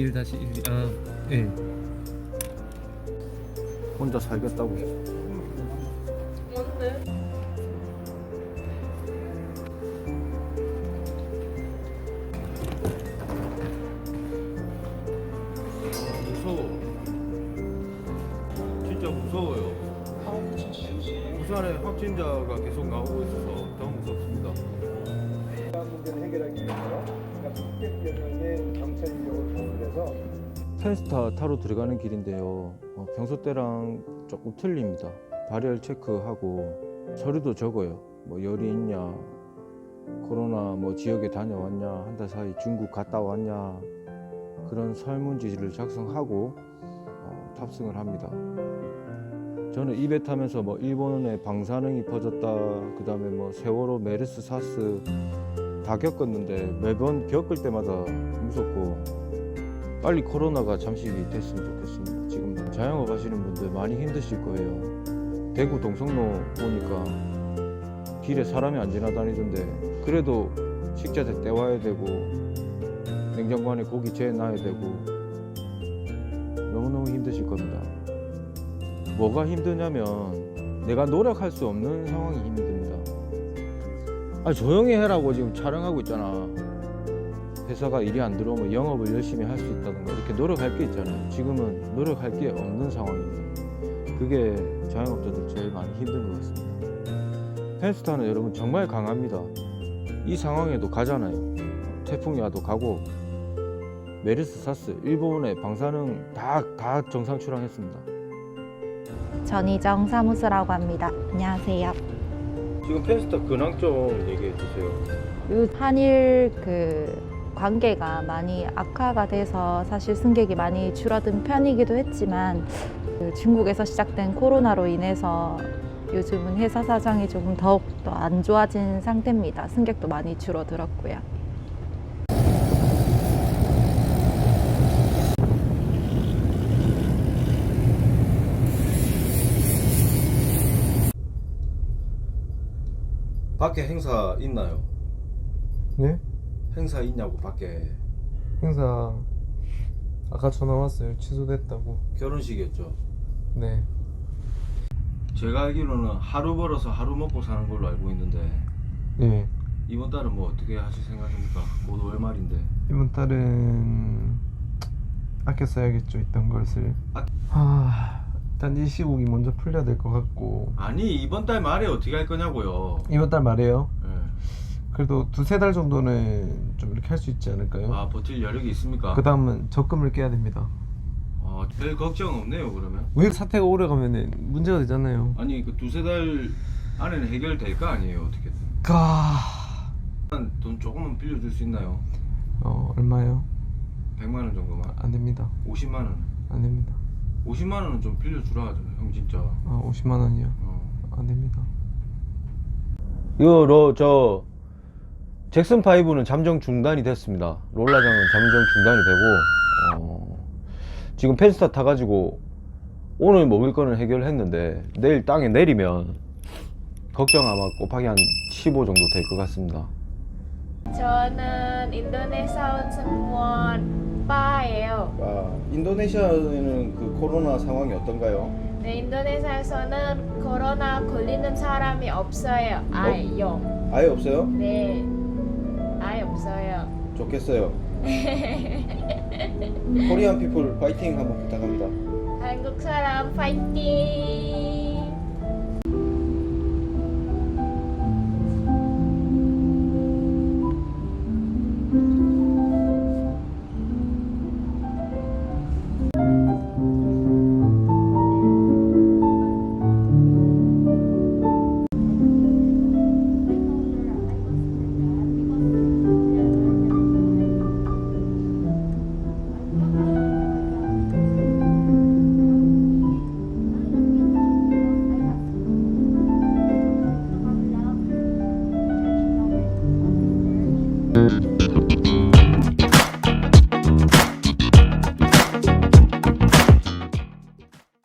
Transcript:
1 다시 1 아, 예. 혼자 살겠다고. 뭔데? 무서워. 진짜 무서워요. 부산에 확진자가 계속 나오고 있어서 더 무섭습니다. 문제를 해결하기 위해서 여 명의 경찰 인력을 동원해서 펜스타 타로 들어가는 길인데요. 어, 평소 때랑 조금 틀립니다. 발열 체크하고 서류도 적어요. 뭐 열이 있냐, 코로나 뭐 지역에 다녀왔냐, 한 달 사이 중국 갔다 왔냐 그런 설문지를 작성하고 어, 탑승을 합니다. 저는 입에 타면서 뭐 일본의 방사능이 퍼졌다, 그 다음에 뭐 세월호 메르스 사스 다 겪었는데 매번 겪을 때마다 무섭고 빨리 코로나가 잠식이 됐으면 좋겠습니다. 지금 자영업 하시는 분들 많이 힘드실 거예요. 대구 동성로 보니까 길에 사람이 안 지나다니던데 그래도 식자재 떼와야 되고 냉장고 안에 고기 재놔야 되고 너무너무 힘드실 겁니다. 뭐가 힘드냐면 내가 노력할 수 없는 상황이 힘듭니다. 아 조용히 해라고 지금 촬영하고 있잖아. 회사가 일이 안 들어오면 영업을 열심히 할 수 있다든가 이렇게 노력할 게 있잖아요. 지금은 노력할 게 없는 상황입니다. 그게 자영업자들 제일 많이 힘든 것 같습니다. 펜스타는 여러분 정말 강합니다. 이 상황에도 가잖아요. 태풍이 와도 가고 메르스, 사스, 일본의 방사능 다, 다 정상 출항했습니다. 전희정 사무소라고 합니다. 안녕하세요. 지금 펜스타 근황 좀 얘기해 주세요. 요 한일 그 관계가 많이 악화가 돼서 사실 승객이 많이 줄어든 편이기도 했지만 그 중국에서 시작된 코로나로 인해서 요즘은 회사 사정이 조금 더욱 더 안 좋아진 상태입니다. 승객도 많이 줄어들었고요. 밖에 행사 있나요? 네? 행사 있냐고 밖에 행사 아까 전화 왔어요. 취소됐다고. 결혼식이었죠. 네. 제가 알기로는 하루 벌어서 하루 먹고 사는 걸로 알고 있는데 예. 이번 달은 뭐 어떻게 하실 생각입니까? 곧 월말인데 이번 달은 아껴 써야겠죠. 있던 것을. 아- 아, 일단 이 시국이 먼저 풀려야 될 것 같고 아니 이번 달 말에 어떻게 할 거냐고요 이번 달 말에요. 예. 그래도 두세 달 정도는 좀 이렇게 할 수 있지 않을까요? 아 버틸 여력이 있습니까? 그 다음은 적금을 깨야 됩니다. 아, 별 걱정 없네요 그러면 왜 사태가 오래 가면은 문제가 되잖아요. 아니 그 두세 달 안에는 해결될 거 아니에요 어떻게든 가. 돈 조금만 빌려줄 수 있나요? 어 얼마요? 100만 원 정도만 안 됩니다. 50만 원 안 됩니다. 50만 원은 좀 빌려주라 형 진짜 아 50만 원이요. 어. 안 됩니다. 이거 저 잭슨 5는 잠정 중단이 됐습니다. 롤라장은 잠정 중단이 되고 어, 지금 펜스타 타가지고 오늘 먹을 거는 해결했는데 내일 땅에 내리면 걱정 아마 곱하기 한 15 정도 될 것 같습니다. 저는 인도네시아 온 승무 원빠예요. 아, 인도네시아에는 그 코로나 상황이 어떤가요? 네, 인도네시아에서는 코로나 걸리는 사람이 없어요. 아예요. 아예 없어요? 네, 아예 없어요. 좋겠어요. 코리안 피플 파이팅 한번 부탁합니다. 한국 사람 파이팅!